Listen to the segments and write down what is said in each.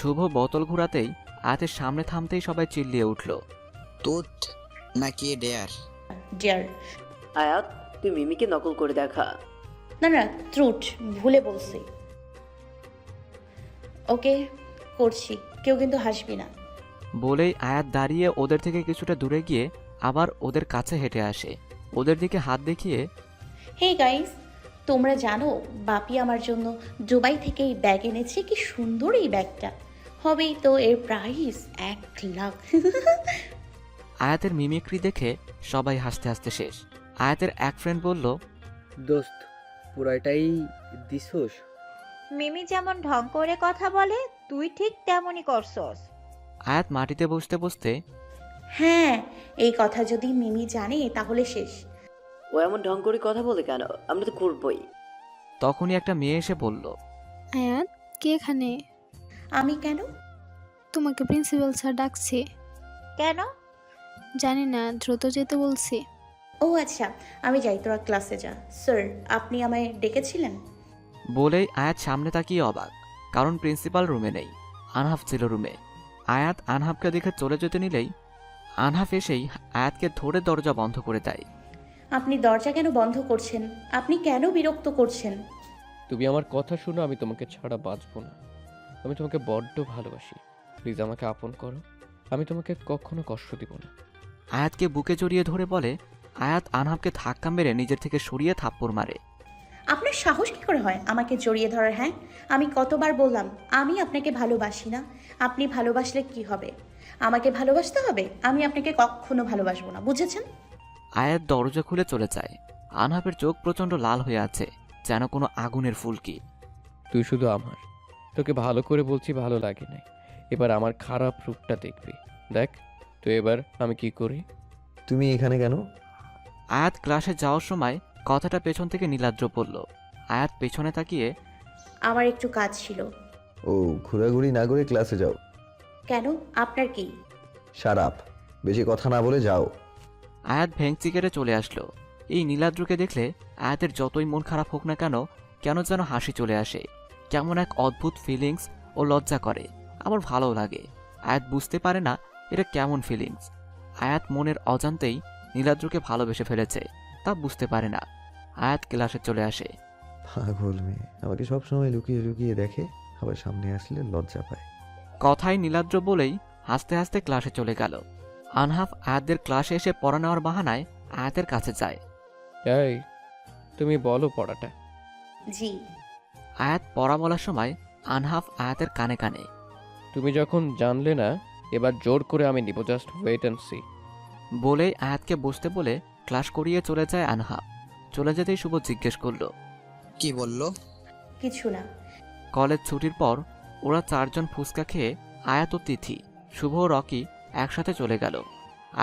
শুভ বোতল ঘোরাতেই আয়াতের সামনে থামতেই সবাই চিল্লিয়ে উঠল। তুত নাকি ডেয়ার? ডিয়ার। আয়াত তুই মিমিকে নকল করে দেখা। না না ট্রুট ভুলে বলছি। ওকে করছি কেউ কিন্তু হাসবি না। বলেই আয়াত দাঁড়িয়ে ওদের থেকে কিছুটা দূরে গিয়ে আবার ওদের কাছে হেঁটে আসে। ওদের দিকে হাত দেখিয়ে হে গাইস তোমরা জানো বাপি আমার জন্য দুবাই থেকে এই ব্যাগ এনেছে কি সুন্দর এই ব্যাগটা। হবেই তো এর প্রাইস এক লাখ। আয়াতের মিমিক্রি দেখে সবাই হাসতে হাসতে শেষ। আয়াতের এক ফ্রেন্ড বলল দোস্ত পুরাটাই দিছোস? মিমি যেমন ঢং করে কথা বলে তুই ঠিক তেমনই করছস। আয়াত মাটিতে বসতে বসতে হ্যাঁ এই কথা যদি মিমি জানে তাহলে শেষ। ও এমন ঢং করে কথা বলে কেন? আমরা তো করবই তখনই একটা মেয়ে এসে বলল আয়াত কে এখানে? আমি কেন? তোমাকে প্রিন্সিপাল স্যার ডাকছে। কেন? জানি না দ্রুত যেতে বলছে। ও আচ্ছা আমি যাই তোরা ক্লাসে যা। স্যার আপনি আমায় ডেকেছিলেন? বলেই আয়াত সামনে তাকিয়ে অবাক কারণ প্রিন্সিপাল রুমে নেই আনহাফ ছিল রুমে। আয়াত আনহাফকে দেখে চলে যেতে নিলেই আনহাফ এসেই আয়াতকে ধরে দরজা বন্ধ করে দেয়। আপনি দরজা কেন বন্ধ করছেন? আপনি কেন বিরক্ত করছেন? তুমি আমার কথা শুনো আমি তোমাকে ছাড়া বাঁচবো না। আমি তোমাকে বড্ড ভালোবাসি। প্লিজ আমাকে আপন করো। আমি তোমাকে কখনো কষ্ট দিব না। আয়াতকে বুকে জড়িয়ে ধরে বলে আয়াত আনহাবকে ধাক্কা মেরে নিজের থেকে সরিয়ে থাপ্পড় মারে। আপনার সাহস কি করে হয় আমাকে জড়িয়ে ধরার হ্যাঁ? আমি কতবার বললাম আমি আপনাকে ভালোবাসি না। আপনি ভালোবাসলে কি হবে? আমাকে ভালোবাসতে হবে? আমি আপনাকে কখনো ভালোবাসবো না। বুঝেছেন? আয়াত দরজা খুলে চলে যায়। আনহাফের চোখ প্রচণ্ড লাল হয়ে আছে যেন কোনো আগুনের ফুলকি। তুই শুধু আমার। তোকে ভালো করে বলছি ভালো লাগে নাই এবার আমার খারাপ রূপটা দেখবি। দেখ তো এবার আমি কি করি? তুমি এখানে কেন? আয়াত ক্লাসে যাওয়ার সময় কথাটা পেছন থেকে নীলাদ্র পড়ল আয়াত পেছনে তাকিয়ে আমার একটু কাজ ছিল। ও ঘোরাঘুরি না করে ক্লাসে যাও। কেন? আপনার কি? সারাপ বেশি কথা না বলে যাও। আয়াত ভেংচি কেটে চলে আসলো। এই নীলাদ্রকে দেখলে আয়াতের যতই মন খারাপ হোক না কেন কেন যেন হাসি চলে আসে। কেমন এক অদ্ভুত ফিলিংস ও লজ্জা করে। আমার ভালো লাগে। আয়াত বুঝতে পারে না এটা কেমন ফিলিংস আয়াত মনের অজান্তেই নীলাদ্রকে ভালোবেসে ফেলেছে তা বুঝতে পারে না। আয়াত ক্লাসে চলে আসে। পাগল মেয়ে আমাকে সবসময় লুকিয়ে লুকিয়ে দেখে আবার সামনে আসলে লজ্জা পায়। কথায় নীলাদ্র বলেই হাসতে হাসতে ক্লাসে চলে গেল। আনহাফ আয়াতদের ক্লাসে এসে পড়া নেওয়ার বাহানায় আয়াতের কাছে যায়। এই তুমি বলো পড়াটা। জি। আয়াত পড়া বলার সময় আনহাফ আয়াতের কানে কানে। তুমি যখন জানলে না এবার জোর করে আমি নিব জাস্ট ওয়েট অ্যান্ড সি বলেই আয়াতকে বসতে বলে ক্লাস করিয়ে চলে যায় আনহাফ। চলে যেতেই শুভ জিজ্ঞেস করল কি বলল? কিছু না। কলেজ ছুটির পর ওরা চারজন ফুচকা খেয়ে আয়াত ও তিথি শুভ ও রকি একসাথে চলে গেল।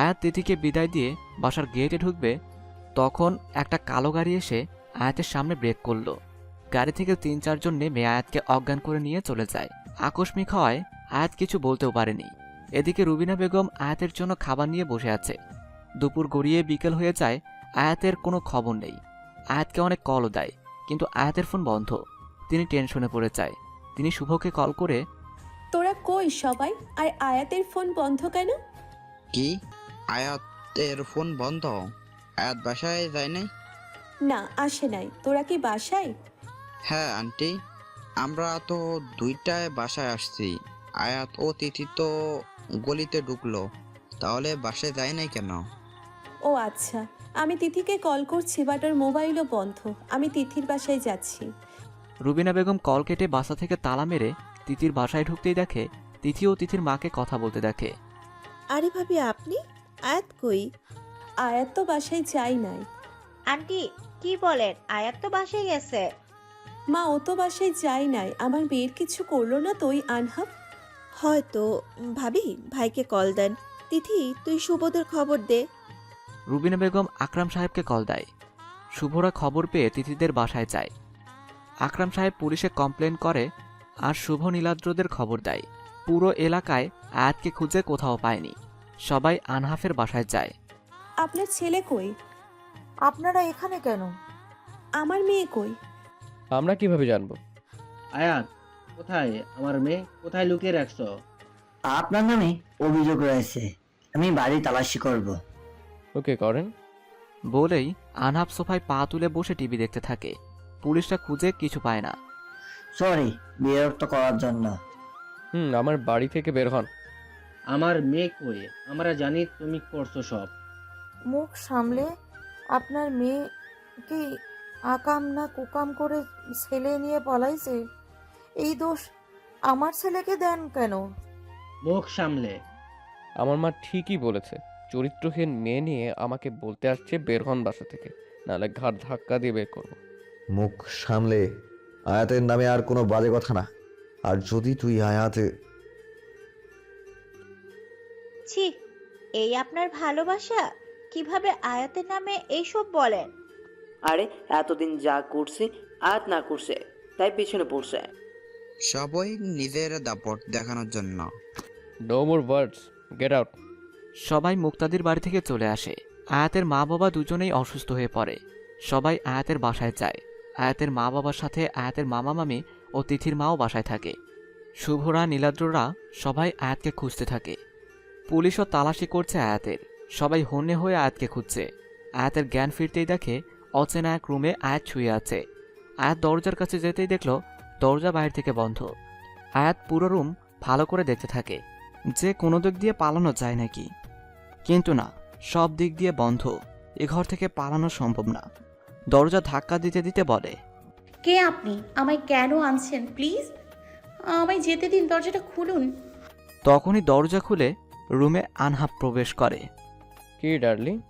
আয়াত তিথিকে বিদায় দিয়ে বাসার গেটে ঢুকবে তখন একটা কালো গাড়ি এসে আয়াতের সামনে ব্রেক করল। গাড়ি থেকে তিন চারজন নেমে আয়াতকে অজ্ঞান করে নিয়ে চলে যায়। আকস্মিক হওয়ায় আয়াত কিছু বলতেও পারেনি। এদিকে রুবিনা বেগম আয়াতের জন্য খাবার নিয়ে বসে আছে। দুপুর গড়িয়ে বিকেল হয়ে যায় আয়াতের কোনো খবর নেই। আয়াতকে অনেক কলও দেয় কিন্তু আয়াতের ফোন বন্ধ। তিনি টেনশনে পড়ে যায়। তিনি শুভকে কল করে তোরা কই সবাই? আর আয়াতের ফোন বন্ধ কেন? কি? আয়াতের ফোন বন্ধ? আয়াত বাসায় যায় নাই? না আসে নাই। তোরা কি বাসায়? হ্যাঁ আন্টি। আমরা তো দুইটায় বাসায় আসছি। আয়াত ও তিথি তো গলিতে ঢুকলো। তাহলে বাসায় যায় নাই কেন? ও আচ্ছা আমি তিথিকে কল করছি বাট ওর মোবাইলও বন্ধ। আমি তিথির বাসায় যাচ্ছি। রুবিনা বেগম কল কেটে বাসা থেকে তালা মেরে তিথির বাসায় ঢুকতেই দেখে তিথি ও তিথির মাকে কথা বলতে দেখে। আরে ভাবি আপনি? আয়াত কই? আয়াত তো বাসায় যাই নাই। আন্টি কি বলেন? আয়াত তো বাসায় গেছে। মা ও তো বাসায় যাই নাই। আমার মেয়ের কিছু করল না তো ওই আনহাব হয়তো। ভাবি ভাইকে কল দেন। তিথি তুই সুবোধের খবর দে। রুবিনা বেগম আকরাম সাহেবকে কল দেয়। শুভরা খবর পেয়ে তিথিদের বাসায় যায়। আকরাম সাহেব পুলিশে কমপ্লেন করে আর শুভ নীলাদ্রদের খবর দেয়। পুরো এলাকায় আয়াতকে খুঁজে কোথাও পায়নি। সবাই আনহাফের বাসায় যায়। আপনার ছেলে কই? আপনারা এখানে কেন? আমার মেয়ে কই? আমরা কীভাবে জানব? আয়াত কোথায়? আমার মেয়ে কোথায় লুকিয়ে রাখছো? আপনার নামে অভিযোগ রয়েছে। আমি বাড়ি তালাশি করব। ওকে করেন। বলেই আনহাফ সোফায় পা তুলে বসে টিভি দেখতে থাকে। পুলিশরা খুঁজে কিছু পায় না। সরি বিরক্ত করার জন্য। হুম আমার বাড়ি থেকে বের হন। আমার মেয়ে কই? আমরা জানি তুমি করছ সব। মুখ সামলে আপনার মেয়ে কি আকাম না কুকাম করে ছেলে নিয়ে পলাইছে? এই দোষ আমার ছেলেকে দেন কেন? মুখ সামলে। আমার মা ঠিকই বলেছে চরিত্রহীন মেয়ে নিয়ে আমাকে বলতে আসছে বের হন বাসা থেকে নাহলে ঘাট ধাক্কা দিয়ে বের করব। মুখ সামলে আয়াতের নামে আর কোনো বাজে কথা না। আর যদি তুই আয়াতে ছি এই আপনার ভালোবাসা কীভাবে আয়াতের নামে এইসব বলেন? আরে এতদিন যা করছে আয়াত না করছে তাই পেছনে পড়ছে। সবাই নিজের দাপট দেখানোর জন্য। No more words get out সবাই মুক্তাদির বাড়ি থেকে চলে আসে। আয়াতের মা বাবা দুজনেই অসুস্থ হয়ে পড়ে। সবাই আয়াতের বাসায় যায়। আয়াতের মা বাবার সাথে আয়াতের মামা মামি ও তিথির মাও বাসায় থাকে। শুভরা নীলাদ্ররা সবাই আয়াতকে খুঁজতে থাকে। পুলিশও তালাশি করছে আয়াতের। সবাই হন্যে হয়ে আয়াতকে খুঁজছে। আয়াতের জ্ঞান ফিরতেই দেখে অচেনা এক রুমে আয়াত শুয়ে আছে। আয়াত দরজার কাছে যেতেই দেখল দরজা বাইরে থেকে বন্ধ। আয়াত পুরো রুম ভালো করে দেখতে থাকে। যে কোনো দিক দিয়ে পালানো যায় নাকি? কিন্তু না সব দিক দিয়ে বন্ধ। এ ঘর থেকে পালানো সম্ভব না। দরজা ধাক্কা দিতে দিতে বলে কে আপনি? আমায় কেন আনছেন প্লিজ? আমায় যেতে দিন দরজাটা খুলুন। তখনই দরজা খুলে রুমে আনহাপ প্রবেশ করে। কি ডার্লিং?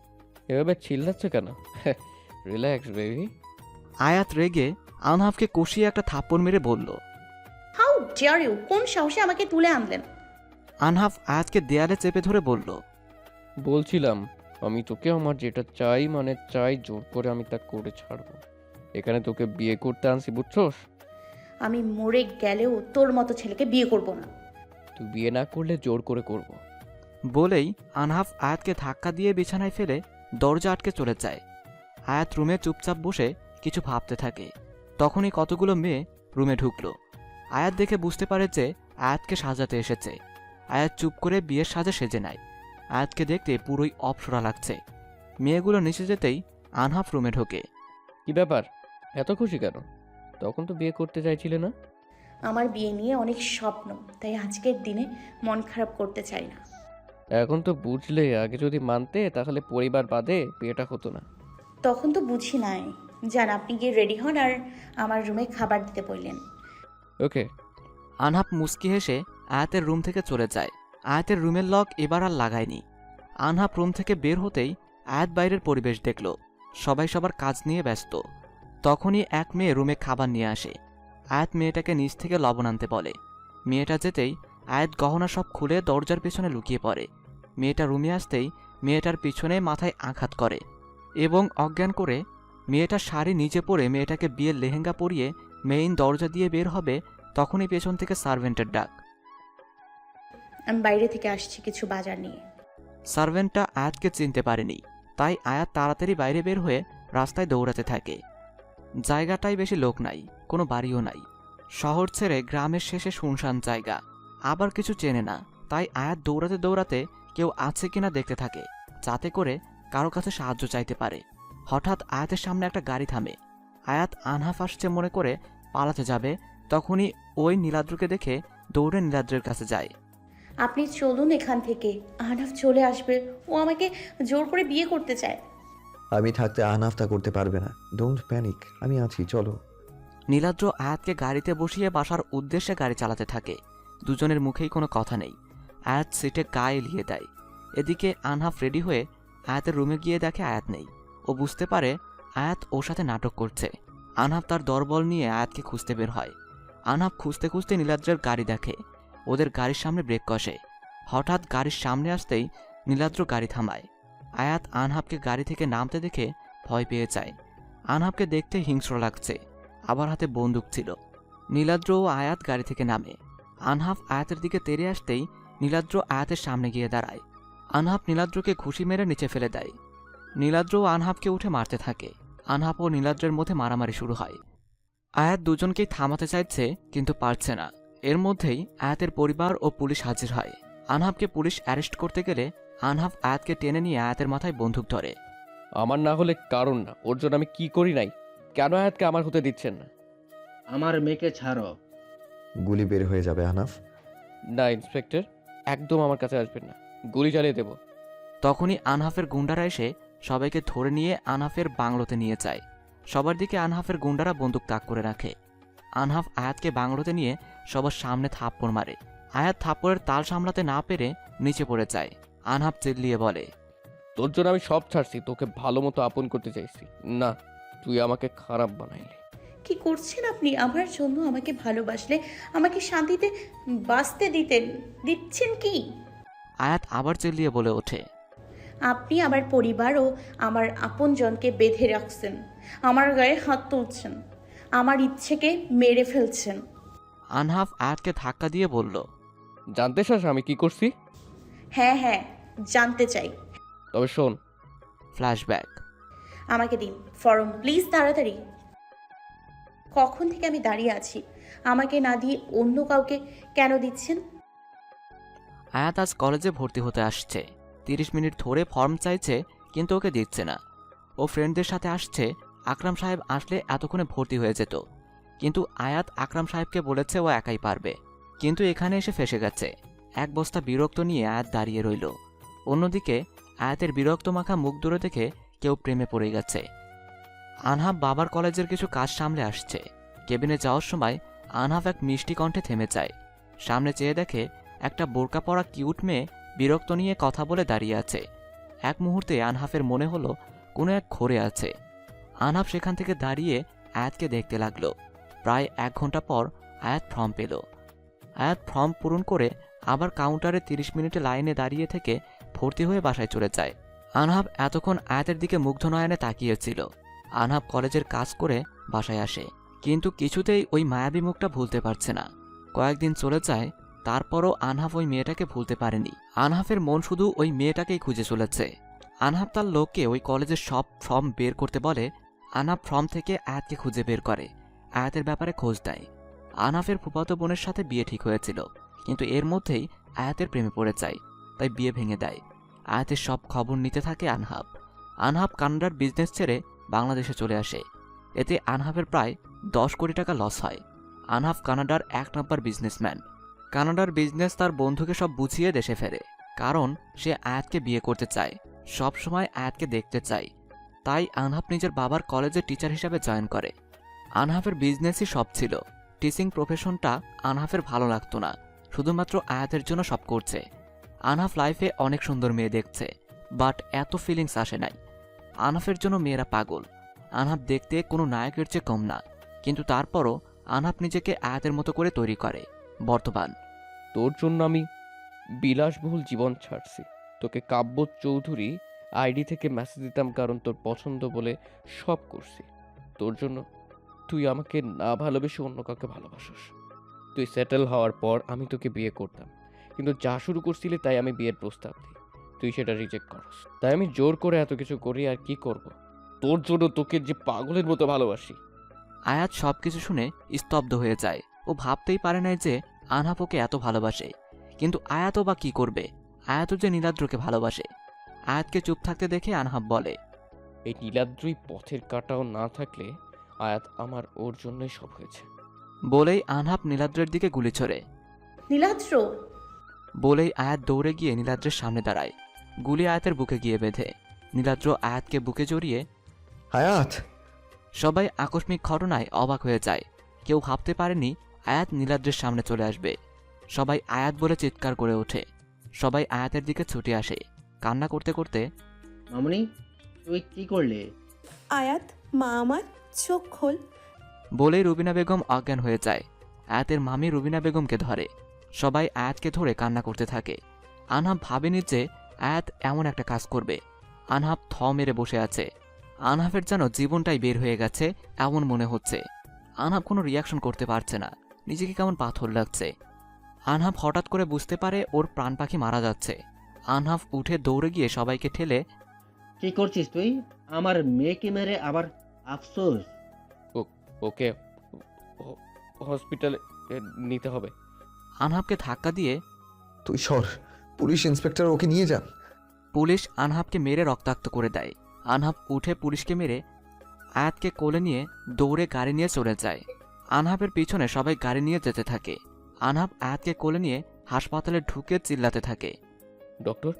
এভাবে চিল্লাচ্ছে কেন? রিল্যাক্স বেবি আয়াত রেগে আনহাফকে কষিয়ে একটা থাপ্পড় মেরে বলল হাউ ডিয়ার ইউ কোন সাহসে আমাকে তুলে আনলেন? আনহাফ আয়াতকে দেয়ালে চেপে ধরে বলল বলছিলাম আমি তোকে আমার যেটা চাই মানে চাই জোর করে আমি তা করে ছাড়বো। এখানে তোকে বিয়ে করতে আনছি বুঝছোস? আমি মরে গেলেও তোর মতো ছেলেকে বিয়ে করব না। তুই বিয়ে না করলে জোর করে করব। বলেই আনহাফ আয়াতকে ধাক্কা দিয়ে বিছানায় ফেলে দরজা আটকে চলে যায়। আয়াত রুমে চুপচাপ বসে কিছু ভাবতে থাকে। তখনই কতগুলো মেয়ে রুমে ঢুকলো। আয়াত দেখে বুঝতে পারে যে আয়াতকে সাজাতে এসেছে। আয়াত চুপ করে বিয়ের সাজে সেজে নেয়। আয়াতকে দেখতে পুরোই অপসরা লাগছে। মেয়েগুলো নিচে যেতেই আনহাফ রুমে ঢোকে। কি ব্যাপার? এত খুশি কেন? তখন তো বিয়ে করতে চাইছিলে না? আমার বিয়ে নিয়ে অনেক স্বপ্ন তাই আজকের দিনে মন খারাপ করতে চাই না। এখন তো বুঝলে আগে যদি মানতে তাহলে পরিবার বাদে বিয়েটা হতো না। তখন তো বুঝি নাই যান আপনি গিয়ে রেডি হন আর আমার রুমে খাবার দিতে বললেন। ওকে। আনহাপ মুস্কি হেসে আয়াতের রুম থেকে চলে যায়। আয়াতের রুমের লক এবার আর লাগায়নি। আনহাপ রুম থেকে বের হতেই আয়াত বাইরের পরিবেশ দেখল। সবাই সবার কাজ নিয়ে ব্যস্ত। তখনই এক মেয়ে রুমে খাবার নিয়ে আসে। আয়াত মেয়েটাকে নিচ থেকে লবণ আনতে বলে। মেয়েটা যেতেই আয়াত গহনা সব খুলে দরজার পেছনে লুকিয়ে পড়ে। মেয়েটা রুমে আসতেই মেয়েটার পিছনে মাথায় আঘাত করে। এবং অজ্ঞান করে মেয়েটার শাড়ি নিচে পরে মেয়েটাকে বিয়ের লেহেঙ্গা পরিয়ে মেইন দরজা দিয়ে বের হবে তখনই পেছন থেকে সার্ভেন্টের ডাক। আমি বাইরে থেকে আসছি কিছু বাজার নিয়ে। সার্ভেন্টটা আয়াতকে চিনতে পারেনি তাই আয়াত তাড়াতাড়ি বাইরে বের হয়ে রাস্তায় দৌড়াতে থাকে। জায়গাটায় বেশি লোক নাই কোনো বাড়িও নাই। শহর ছেড়ে গ্রামের শেষে শুনশান জায়গা আবার কিছু চেনে না তাই আয়াত দৌড়াতে দৌড়াতে কেউ আছে কিনা দেখতে থাকে যাতে করে কারও কাছে সাহায্য চাইতে পারে। হঠাৎ আয়াতের সামনে একটা গাড়ি থামে। আয়াত আনহাফ আসছে মনে করে পালাতে যাবে তখনই ওই নীলাদ্রকে দেখে দৌড়ে নীলাদ্রের কাছে যায়। আপনি চলুন এখান থেকে। আহনাফ চলে আসবে। ও আমাকে জোর করে বিয়ে করতে চায়। আমি থাকতে আহনাফতা করতে পারবে না। ডোন্ট প্যানিক আমি আছি চলো। নীলাদ্র আয়াতকে গাড়িতে বসিয়ে বাসার উদ্দেশ্যে গাড়ি চালাতে থাকে। দুজনের মুখেই কোনো কথা নেই। আয়াত সিটে গায়ে এলিয়ে দেয়। এদিকে আনহাফ রেডি হয়ে আয়াতের রুমে গিয়ে দেখে আয়াত নেই। ও বুঝতে পারে আয়াত ওর সাথে নাটক করছে। আনহাব তার দরবল নিয়ে আয়াতকে খুঁজতে বের হয়। আনহাফ খুঁজতে খুঁজতে নীলাদ্রের গাড়ি দেখে। ওদের গাড়ির সামনে ব্রেক কষে। হঠাৎ গাড়ির সামনে আসতেই নীলাদ্র গাড়ি থামায়। আয়াত আনহাবকে গাড়ি থেকে নামতে দেখে ভয় পেয়ে যায়। আনহাবকে দেখতে হিংস্র লাগছে। আবার হাতে বন্দুক ছিল। নীলাদ্র ও আয়াত গাড়ি থেকে নামে। আনহাফ আয়াতের দিকে তেড়ে আসতেই নীলাদ্র আয়াতের সামনে গিয়ে দাঁড়ায়। আনহাফ নীলাদ্রকে ঘুষি মেরে নিচে ফেলে দেয়। নীলাদ্র ও আনহাফকে উঠে মারতে থাকে। আনহাফ ও নীলাদ্রের মধ্যে মারামারি শুরু হয়। আয়াত দুজনকেই থামাতে চাইছে কিন্তু পারছে না। এর মধ্যেই আয়াতের পরিবার ও পুলিশ হাজির হয়। আনহাবকে পুলিশ অ্যারেস্ট করতে গেলে আনহাব আয়াতকে টেনে নিয়ে আয়াতের মাথায় বন্দুক ধরে। আমার না হলে কারণ না ওর জন্য আমি কি করি নাই? কেন আয়াতকে আমার হতে দিচ্ছেন না? আমার মেয়েকে ছাড়ো। গুলি বের হয়ে যাবে আহনাফ না ইন্সপেক্টর একদম আমার কাছে আসবেন না। গুলি চালিয়ে দেবো। তখনই আনহাফের গুন্ডারা এসে সবাইকে ধরে নিয়ে আনহাফের বাংলোতে নিয়ে যায়। সবার দিকে আনহাফের গুন্ডারা বন্দুক তাক করে রাখে। আনহাফ আয়াতকে বাংলোতে নিয়ে সবার সামনে থাপ্পড় মারে। আয়াত থাপ্পড়ের তাল সামলাতে না পেরে নিচে পড়ে যায়। আনহাফ চিল্লিয়ে বলে তোর জন্য আমি সব ছাড়ছি তোকে ভালো মতো আপন করতে চাইছি। না তুই আমাকে খারাপ বানাইলি। কি করছেন আপনি? আমার জন্য আমাকে ভালোবাসলে আমাকে শান্তিতে বাঁচতে দিতেন দিচ্ছেন কি? আয়াত আবার চিল্লিয়ে বলে ওঠে। আপনি আমার পরিবার ও আমার আপনজনকে বেঁধে রাখছেন। আমার গায়ে হাত তুলছেন। আমার ইচ্ছেকে মেরে ফেলছেন। আনহাফ আয়াতকে ধাক্কা দিয়ে বলল জানতে চাস আমি কি করছি? হ্যাঁ হ্যাঁ জানতে চাই। তবে শোন। ফ্ল্যাশব্যাক। আমাকে দিন ফর্ম প্লিজ তাড়াতাড়ি। কখন থেকে আমি দাঁড়িয়ে আছি? আমাকে না দিয়ে অন্য কাউকে কেন দিচ্ছেন? আয়াত আজ কলেজে ভর্তি হতে আসছে। তিরিশ মিনিট ধরে ফর্ম চাইছে, কিন্তু ওকে দিচ্ছে না। ও ফ্রেন্ডদের সাথে আসছে, আকরাম সাহেব আসলে এতক্ষণে ভর্তি হয়ে যেত। কিন্তু আয়াত আকরাম সাহেবকে বলেছে ও একাই পারবে। কিন্তু এখানে এসে ফেসে গেছে। এক বস্তা বিরক্ত নিয়ে আয়াত দাঁড়িয়ে রইল। অন্যদিকে আয়াতের বিরক্ত মাখা মুখ দূরে দেখে কেউ প্রেমে পড়ে গেছে। আনহাব বাবার কলেজের কিছু কাজ সামলে আসছে। কেবিনে যাওয়ার সময় আনহাব এক মিষ্টি কণ্ঠে থেমে যায়। সামনে চেয়ে দেখে একটা বোরকা পরা কিউট মেয়ে বিরক্ত নিয়ে কথা বলে দাঁড়িয়ে আছে। এক মুহূর্তে আনহাফের মনে হলো, কোনো এক ঘোরে আছে। আনহাফ সেখান থেকে দাঁড়িয়ে আয়াতকে দেখতে লাগল। প্রায় এক ঘণ্টা পর আয়াত ফর্ম পেল। আয়াত ফর্ম পূরণ করে আবার কাউন্টারে তিরিশ মিনিটে লাইনে দাঁড়িয়ে থেকে ভর্তি হয়ে বাসায় চলে যায়। আনহাব এতক্ষণ আয়াতের দিকে মুগ্ধ নয়নে তাকিয়েছিল। আনহাব কলেজের কাজ করে বাসায় আসে, কিন্তু কিছুতেই ওই মায়াবী মুখটা ভুলতে পারছে না। কয়েকদিন চলে যায় তারপরও আনহাফ ওই মেয়েটাকে ভুলতে পারেনি। আনহাফের মন শুধু ওই মেয়েটাকেই খুঁজে চলেছে। আনহাফ তার লোককে ওই কলেজের সব ফর্ম বের করতে বলে, আনহাফ ফর্ম থেকে আয়াতকে খুঁজে বের করে। আয়াতের ব্যাপারে খোঁজ দেয়। আনহাফের ফুফাতো বোনের সাথে বিয়ে ঠিক হয়েছিল, কিন্তু এর মধ্যেই আয়াতের প্রেমে পড়ে যায়, তাই বিয়ে ভেঙে দেয়। আয়াতের সব খবর নিতে থাকে আনহাব আনহাব কানাডার বিজনেস ছেড়ে বাংলাদেশে চলে আসে। এতে আনহাবের প্রায় দশ কোটি টাকা লস হয়। আনহাব কানাডার এক নম্বর বিজনেসম্যান। কানাডার বিজনেস তার বন্ধুকে সব বুঝিয়ে দেশে ফেরে, কারণ সে আয়াতকে বিয়ে করতে চায়। সব সময় আয়াতকে দেখতে চায় তাই আনহাফ নিজের বাবার কলেজে টিচার হিসাবে জয়েন করে। আনহাফের বিজনেসই সব ছিল। টিচিং প্রফেশনটা আনহাফের ভালো লাগতো না, শুধুমাত্র আয়াতের জন্য সব করছে। আনহাফ লাইফে অনেক সুন্দর মেয়ে দেখছে বাট এত ফিলিংস আসে নাই। আনহাফের জন্য মেয়েরা পাগল। আনহাফ দেখতে কোনো নায়কের চেয়ে কম না, কিন্তু তারপরও আনহাফ নিজেকে আয়াতের মতো করে তৈরি করে। বর্তমান। তোর জন্য আমি বিলাসবহুল জীবন ছাড়ছি। তোকে কাব্য চৌধুরী আইডি থেকে মেসেজ দিতাম কারণ তোর পছন্দ বলে সব করছি। তোর জন্য তুই আমাকে না ভালোবেসে অন্য কাউকে ভালোবাসিস। তুই সেটেল হওয়ার পর আমি তোকে বিয়ে করতাম। কিন্তু যা শুরু করছিলি তাই আমি বিয়ের প্রস্তাব দিই। তুই সেটা রিজেক্ট করস। তাই আমি জোর করে এত কিছু করি আর কি করব? তোর জন্য তোকে যে পাগলের মতো ভালোবাসি। আয়াত সব কিছু শুনে স্তব্ধ হয়ে যায়। ও ভাবতেই পারে নাই যে আনহাফ ওকে এত ভালোবাসে। কিন্তু আয়াতও বা কি করবে? আয়াতও যে নীলাদ্রকে ভালোবাসে। আয়াতকে চুপ থাকতে দেখে আনহাব বলে এই নীলাদ্রি পথের কাটাও না থাকলে আয়াত আমার ওর জন্যই সব হয়েছে। বলেই আনহাব নীলাদ্রের দিকে গুলি ছোড়ে। নীলাদ্র? বলেই আয়াত দৌড়ে গিয়ে নীলাদ্রের সামনে দাঁড়ায়। গুলি আয়াতের বুকে গিয়ে বেঁধে। নীলাদ্র আয়াতকে বুকে জড়িয়ে আয়াত! সবাই আকস্মিক ঘটনায় অবাক হয়ে যায়। কেউ ভাবতে পারেনি আয়াত নীলাদ্রের সামনে চলে আসবে। সবাই আয়াত বলে চিৎকার করে ওঠে। সবাই আয়াতের দিকে ছুটে আসে। কান্না করতে করতে মামনি তুই কি করলে? আয়াত মা আমার চোখ খোল। বলেই রুবিনা বেগম অজ্ঞান হয়ে যায়। আয়াতের মামি রুবিনা বেগমকে ধরে। সবাই আয়াতকে ধরে কান্না করতে থাকে। আনহাব ভাবেনি যে আয়াত এমন একটা কাজ করবে। আনহাব থ মেরে বসে আছে। আনহাফের যেন জীবনটাই বের হয়ে গেছে এমন মনে হচ্ছে। আনহাব কোনো রিয়াকশন করতে পারছে না। নিজেকে কেমন পাথর লাগছে। আনহাফ হঠাৎ করে বুঝতে পারে ওর প্রাণ পাখি মারা যাচ্ছে। আনহাফ উঠে দৌড়ে গিয়ে সবাইকে ঠেলে কি করছিস তুই? আমার মেয়েকে মেরে আবার আফসোস? ওকে হসপিটালে নিতে হবে। আনহাবকে ধাক্কা দিয়ে তুই সর পুলিশ ইন্সপেক্টর ওকে নিয়ে যান। পুলিশ আনহাবকে মেরে রক্তাক্ত করে দেয়। আনহাব উঠে পুলিশকে মেরে আয়াতকে কোলে নিয়ে দৌড়ে গাড়ি নিয়ে চলে যায়। আনহাবের পিছনে সবাই গাড়ি নিয়ে যেতে থাকে। আনহাব আয়াতকে কোলে নিয়ে হাসপাতালে ঢুকে চিল্লাতে থাকে। ডক্টর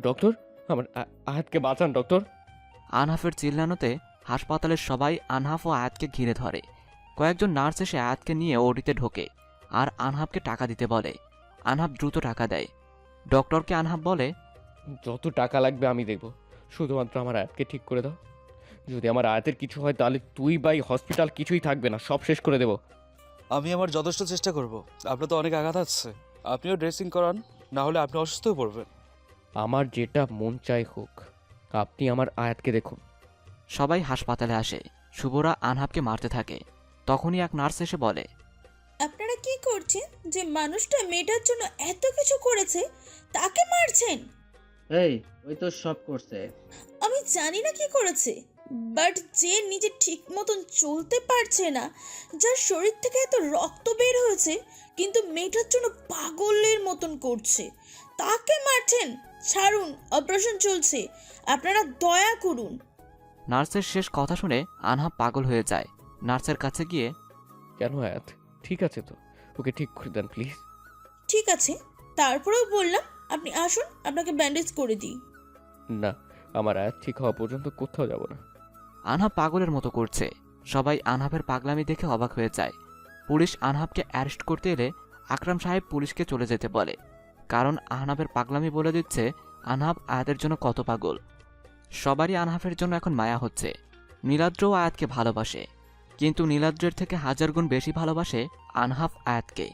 ডক্টর আমার আয়াতকে বাঁচান ডক্টর। আনহাফের চিল্লানোতে হাসপাতালের সবাই আনহাফ ও আয়াতকে ঘিরে ধরে। কয়েকজন নার্স এসে আয়াতকে নিয়ে ওডিতে ঢোকে আর আনহাবকে টাকা দিতে বলে। আনহাব দ্রুত টাকা দেয়। ডক্টরকে আনহাব বলে যত টাকা লাগবে আমি দেখব। শুধুমাত্র আমার আয়াতকে ঠিক করে দাও। যদি আমার আয়াতের কিছু হয় তাহলে তুই বাই হসপিটাল কিছুই থাকবে না সব শেষ করে দেবো। আমি আমার যথেষ্ট চেষ্টা করব। আপনার তো অনেক আঘাত আছে। আপনিও ড্রেসিং করান না হলে আপনি অসুস্থ হয়ে পড়বেন। আমার যেটা মন চাই হোক আপনি আমার আয়াতকে দেখুন। সবাই হাসপাতালে আসে। শুভরা আনহাবকে মারতে থাকে। তখনই এক নার্স এসে বলে আপনারা কি করছেন? যে মানুষটা মেয়েটার জন্য এত কিছু করেছে তাকে মারছেন? এই ওই তো সব করছে। আমি জানি না কি করেছে। বাট যে নিজে ঠিক মতন চলতে পারছে না যার শরীর থেকে এত রক্ত বের হয়েছে কিন্তু মেয়েটার জন্য পাগলের মতন করছে। তাকে মারছেন। ছাড়ুন অপারেশন চলছে। আপনারা দয়া করুন। নার্সের শেষ কথা শুনে আনহাব পাগল হয়ে যায়। নার্সের কাছে গিয়ে কেন আয়াত? ঠিক আছে তো। ওকে ঠিক করে দেন প্লিজ ঠিক আছে। তারপরেও বললাম আপনি আসুন আপনাকে ব্যান্ডেজ করে দিই। না আমার আয়াত ঠিক হওয়া পর্যন্ত কোথাও যাব না। আনহাব পাগলের মতো করছে। সবাই আনহাবের পাগলামি দেখে অবাক হয়ে যায়। পুলিশ আনহাবকে অ্যারেস্ট করতে এলে আকরাম সাহেব পুলিশকে চলে যেতে বলে। কারণ আহনাবের পাগলামি বলে দিচ্ছে আনহাব আয়াতের জন্য কত পাগল। সবারই আনহাফের জন্য এখন মায়া হচ্ছে। নীলাদ্রও আয়াতকে ভালোবাসে। কিন্তু নীলাদ্রের থেকে হাজার গুণ বেশি ভালোবাসে আনহাফ আয়াতকে।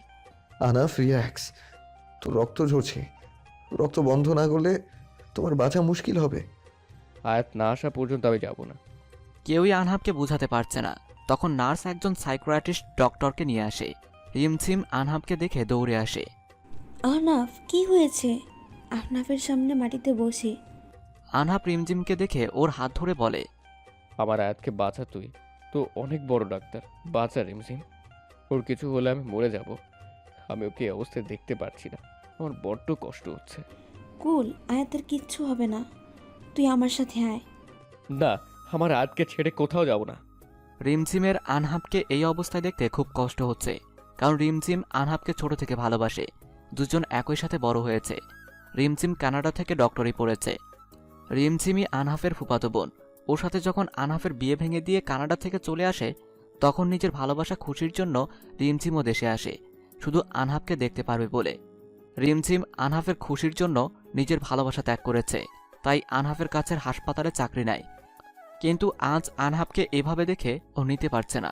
আনাফ রিল্যাক্স। তোর রক্ত ঝরছে। রক্ত বন্ধ না করলে তোমার বাঁচা মুশকিল হবে। আয়াত না আসা পর্যন্ত আমি যাব না। কেউই আনহাবকে বোঝাতে পারছে না। তখন নার্স একজন সাইক্রাটিস্ট ডক্টরকে নিয়ে আসে। রিমঝিম আনহাবকে দেখে দৌড়ে আসে। আহনাফ কি হয়েছে? আহনাফের সামনে মাটিতে বসে। আনহাব রিমঝিমকে দেখে ওর হাত ধরে বলে আমার আয়াতকে বাঁচা তুই। তো অনেক বড় ডাক্তার বাঁচা রিমসিম ওর কিছু হলে আমি মরে যাব। আমি ওকে এই অবস্থায় দেখতে পারছি না। আমার বড্ড কষ্ট হচ্ছে। কুল আয়াতের কিচ্ছু হবে না। তুই আমার সাথে আয়। না আমার আজকে ছেড়ে কোথাও যাব না। রিমঝিমের আনহাবকে এই অবস্থায় দেখতে খুব কষ্ট হচ্ছে, কারণ রিমঝিম আনহাবকে ছোট থেকে ভালোবাসে, দুজন একই সাথে বড় হয়েছে। রিমঝিম কানাডা থেকে ডক্টরি পড়েছে। রিমঝিমই আনহাফের ফুপাতো বোন। ওর সাথে যখন আনহাফের বিয়ে ভেঙে দিয়ে কানাডা থেকে চলে আসে, তখন নিজের ভালোবাসা খুশির জন্য রিমঝিমও দেশে আসে, শুধু আনহাবকে দেখতে পারবে বলে। রিমঝিম আনহাফের খুশির জন্য নিজের ভালোবাসা ত্যাগ করেছে, তাই আনহাফের কাছের হাসপাতালে চাকরি নেয়। কিন্তু আজ আনহাবকে এভাবে দেখে ও নিতে পারছে না।